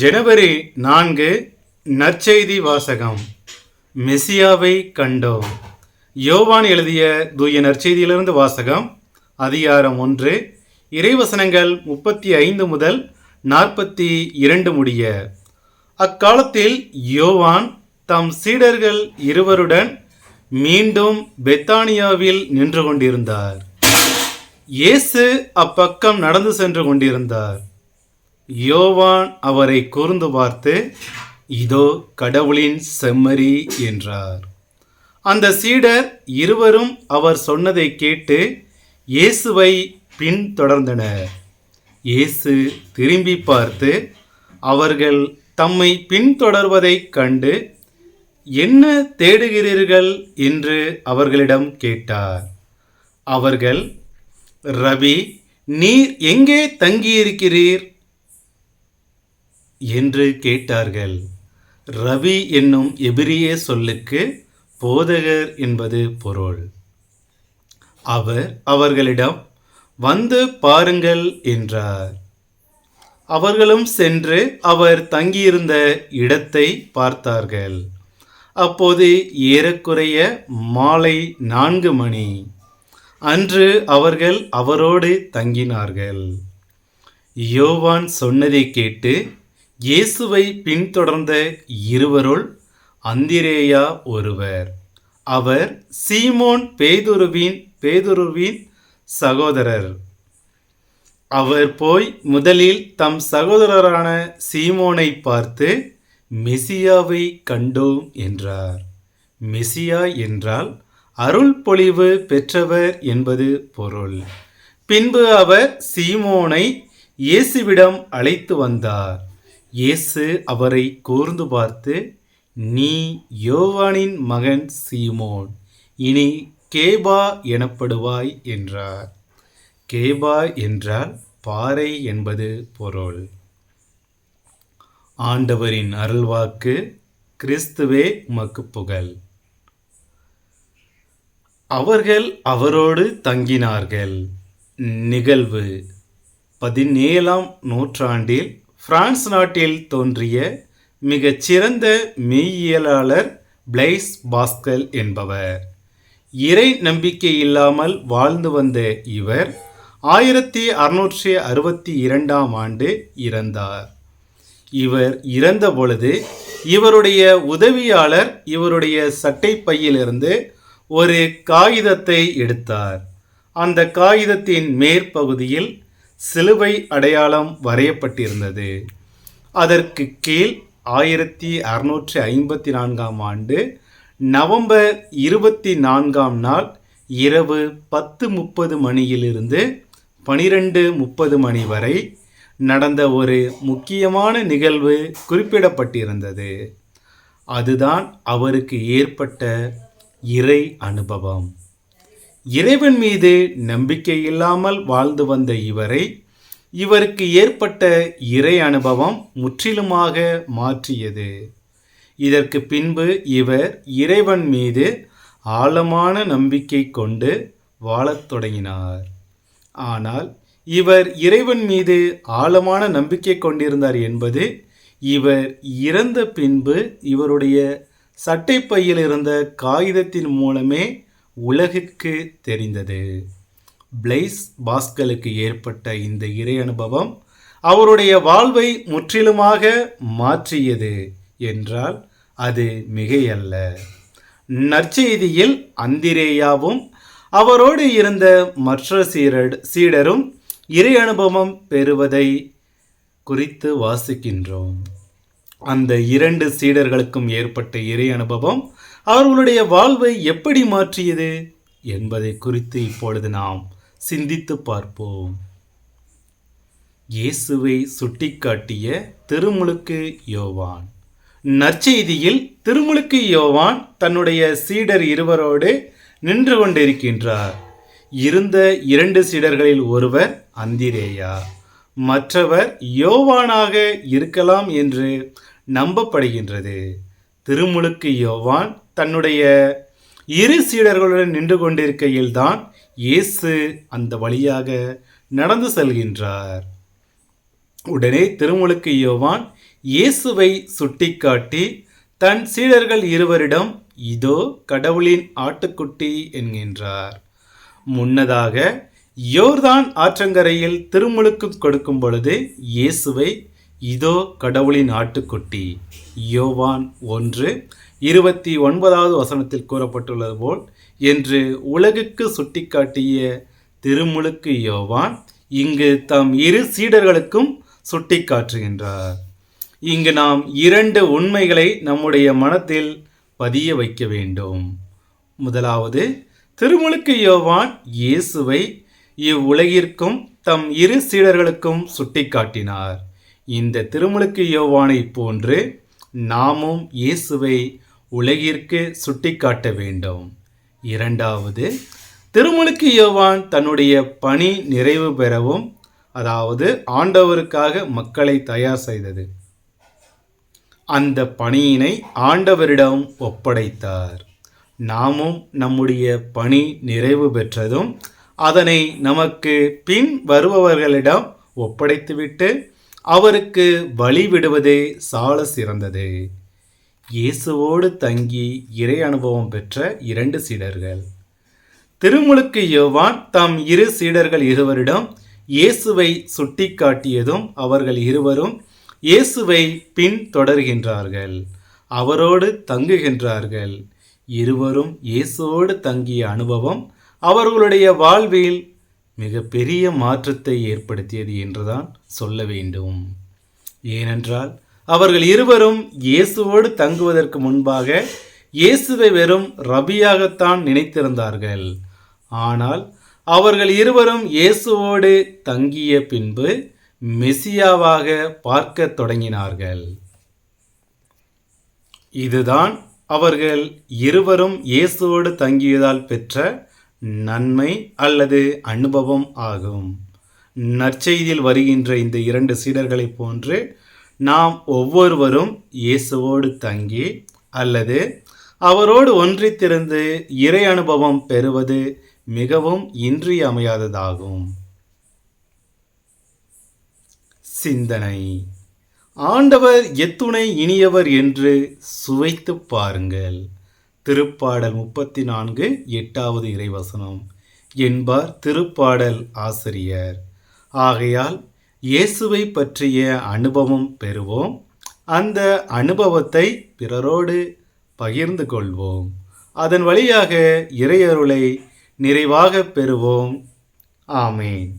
ஜனவரி நான்கு நற்செய்தி வாசகம். மெசியாவை கண்டோம். யோவான் எழுதிய தூய நற்செய்தியிலிருந்து வாசகம் அதிகாரம் ஒன்று இறைவசனங்கள் முப்பத்தி ஐந்து முதல் நாற்பத்தி இரண்டு முடிய. அக்காலத்தில் யோவான் தம் சீடர்கள் இருவருடன் மீண்டும் பெத்தானியாவில் நின்று கொண்டிருந்தார். இயேசு அப்பக்கம் நடந்து சென்று கொண்டிருந்தார். யோவான் அவரை கூர்ந்து பார்த்து இதோ கடவுளின் செம்மறி என்றார். அந்த சீடர் இருவரும் அவர் சொன்னதை கேட்டு இயேசுவை பின்தொடர்ந்தனர். இயேசு திரும்பி பார்த்து அவர்கள் தம்மை பின்தொடர்வதைக் கண்டு என்ன தேடுகிறீர்கள்? என்று அவர்களிடம் கேட்டார். அவர்கள் ரவி நீர் எங்கே தங்கியிருக்கிறீர்? என்று கேட்டார்கள். ரவி என்னும் எபிரிய சொல்லுக்கு போதகர் என்பது பொருள். அவர் அவர்களிடம் வந்து பாருங்கள் என்றார். அவர்களும் சென்று அவர் தங்கியிருந்த இடத்தை பார்த்தார்கள். அப்போது ஏறக்குறைய மாலை நான்கு மணி. அன்று அவர்கள் அவரோடு தங்கினார்கள். யோவான் சொன்னதை கேட்டு இயேசுவை பின்தொடர்ந்த இருவருள் அந்திரேயா ஒருவர். அவர் சீமோன் பேதுருவின் பேதுருவின் சகோதரர். அவர் போய் முதலில் தம் சகோதரரான சீமோனை பார்த்து மெசியாவை கண்டோம் என்றார். மெசியா என்றால் அருள் பொழிவு பெற்றவர் என்பது பொருள். பின்பு அவர் சீமோனை இயேசுவிடம் அழைத்து வந்தார். இயேசு அவரை கூர்ந்து பார்த்து நீ யோவானின் மகன் சீமோன் இனி கேபா எனப்படுவாய் என்றார். கேபா என்றால் பாறை என்பது பொருள். ஆண்டவரின் அருள்வாக்கு கிறிஸ்துவே உமக்கு புகழ். அவர்கள் அவரோடு தங்கினார்கள். நிகழ்வு பதினேழாம் நூற்றாண்டில் பிரான்ஸ் நாட்டில் தோன்றிய மிகச்சிறந்த மெய்யியலாளர் பிளைஸ் பாஸ்கல் என்பவர். இறை நம்பிக்கை இல்லாமல் வாழ்ந்து வந்த இவர் ஆயிரத்தி அறுநூற்றி அறுபத்தி இரண்டாம் ஆண்டு இறந்தார். இவர் இறந்த பொழுது இவருடைய உதவியாளர் இவருடைய சட்டை பையிலிருந்து ஒரு காகிதத்தை எடுத்தார். அந்த காகிதத்தின் மேற்பகுதியில் சிலுவை அடையாளம் வரையப்பட்டிருந்தது. அதற்கு கீழ் ஆயிரத்தி அறுநூற்றி ஐம்பத்தி நான்காம் ஆண்டு நவம்பர் இருபத்தி நான்காம் நாள் இரவு பத்து முப்பது மணியிலிருந்து பனிரெண்டு முப்பது மணி வரை நடந்த ஒரு முக்கியமான நிகழ்வு குறிப்பிடப்பட்டிருந்தது. அதுதான் அவருக்கு ஏற்பட்ட இறை அனுபவம். இறைவன் மீது நம்பிக்கை இல்லாமல் வாழ்ந்து வந்த இவரை இவருக்கு ஏற்பட்ட இறை அனுபவம் முற்றிலுமாக மாற்றியது. இதற்கு பின்பு இவர் இறைவன் மீது ஆழமான நம்பிக்கை கொண்டு வாழத் தொடங்கினார். ஆனால் இவர் இறைவன் மீது ஆழமான நம்பிக்கை கொண்டிருந்தார் என்பது இவர் இறந்த பின்பு இவருடைய சட்டைப்பையில் இருந்த காகிதத்தின் மூலமே உலகுக்கு தெரிந்தது. பிளேஸ் பாஸ்கலுக்கு ஏற்பட்ட இந்த இறை அனுபவம் அவருடைய வாழ்வை முற்றிலுமாக மாற்றியது என்றால் அது மிகையல்ல. நற்செய்தியில் அந்திரேயாவும் அவரோடு இருந்த மற்ற சீரட் சீடரும் இறை அனுபவம் பெறுவதை குறித்து வாசிக்கின்றோம். அந்த இரண்டு சீடர்களுக்கும் ஏற்பட்ட இறை அனுபவம் அவர்களுடைய வாழ்வை எப்படி மாற்றியது? என்பதை குறித்து இப்பொழுது நாம் சிந்தித்து பார்ப்போம். இயேசுவை சுட்டிக்காட்டிய திருமுழுக்கு யோவான். நற்செய்தியில் திருமுழுக்கு யோவான் தன்னுடைய சீடர் இருவரோடு நின்று கொண்டிருக்கின்றார். இருந்த இரண்டு சீடர்களில் ஒருவர் அந்திரேயா மற்றவர் யோவானாக இருக்கலாம் என்று நம்பப்படுகின்றது. திருமுழுக்கு யோவான் தன்னுடைய இரு சீடர்களுடன் நின்று கொண்டிருக்கையில்தான் இயேசு அந்த வழியாக நடந்து செல்கின்றார். உடனே திருமுழுக்கு யோவான் இயேசுவை சுட்டிக்காட்டி தன் சீடர்கள் இருவரிடம் இதோ கடவுளின் ஆட்டுக்குட்டி என்கின்றார். முன்னதாக யோர்தான் ஆற்றங்கரையில் திருமுழுக்கு கொடுக்கும் பொழுது இயேசுவை இதோ கடவுளின் ஆட்டுக்குட்டி. யோவான் ஒன்று இருபத்தி ஒன்பதாவது வசனத்தில் கூறப்பட்டுள்ளது போல் என்று உலகுக்கு சுட்டிக்காட்டிய திருமுழுக்கு யோவான் இங்கு தம் இரு சீடர்களுக்கும் சுட்டிக்காட்டுகின்றார். இங்கு நாம் இரண்டு உண்மைகளை நம்முடைய மனத்தில் பதிய வைக்க வேண்டும். முதலாவது திருமுழுக்கு யோவான் இயேசுவை இவ்வுலகிற்கும் தம் இரு சீடர்களுக்கும் சுட்டிக்காட்டினார். இந்த திருமுழுக்கு யோவானை போன்று நாமும் இயேசுவை உலகிற்கு சுட்டிக்காட்ட வேண்டும். இரண்டாவது திருமுழுக்கு யோவான் தன்னுடைய பணி நிறைவு பெறவும் அதாவது ஆண்டவருக்காக மக்களை தயார் செய்தது. அந்த பணியினை ஆண்டவரிடம் ஒப்படைத்தார். நாமும் நம்முடைய பணி நிறைவு பெற்றதும் அதனை நமக்கு பின் வருபவர்களிடம் ஒப்படைத்துவிட்டு அவருக்கு வழிவிடுவதே சால சிறந்தது. இயேசுவோடு தங்கி இறை அனுபவம் பெற்ற இரண்டு சீடர்கள். திருமுழுக்கு யோவான் தம் இரு சீடர்கள் இருவரிடம் இயேசுவை சுட்டிக்காட்டியதும் அவர்கள் இருவரும் இயேசுவை பின் தொடர்கின்றார்கள். அவரோடு தங்குகின்றார்கள். இருவரும் இயேசுவோடு தங்கிய அனுபவம் அவர்களுடைய வாழ்வில் மிகப்பெரிய மாற்றத்தை ஏற்படுத்தியது என்றுதான் சொல்ல வேண்டும். ஏனென்றால் அவர்கள் இருவரும் இயேசுவோடு தங்குவதற்கு முன்பாக இயேசுவை வெறும் ரபியாகத்தான் நினைத்திருந்தார்கள். ஆனால் அவர்கள் இருவரும் இயேசுவோடு தங்கிய பின்பு மெசியாவாக பார்க்கத் தொடங்கினார்கள். இதுதான் அவர்கள் இருவரும் இயேசுவோடு தங்கியதால் பெற்ற நன்மை அல்லது அனுபவம் ஆகும். நற்செய்தியில் வருகின்ற இந்த இரண்டு சீடர்களைப் போன்று நாம் ஒவ்வொருவரும் இயேசுவோடு தங்கி அல்லது அவரோடு ஒன்றித்திருந்து இறை அனுபவம் பெறுவது மிகவும் இன்றியமையாததாகும். சிந்தனை. ஆண்டவர் எத்துணை இனியவர் என்று சுவைத்து பாருங்கள். திருப்பாடல் முப்பத்தி நான்கு எட்டாவது இறைவசனம். என்பார் திருப்பாடல் ஆசிரியர். ஆகையால் இயேசுவை பற்றிய அனுபவம் பெறுவோம். அந்த அனுபவத்தை பிறரோடு பகிர்ந்து கொள்வோம். அதன் வழியாக இறையருளை நிறைவாக பெறுவோம். ஆமேன்.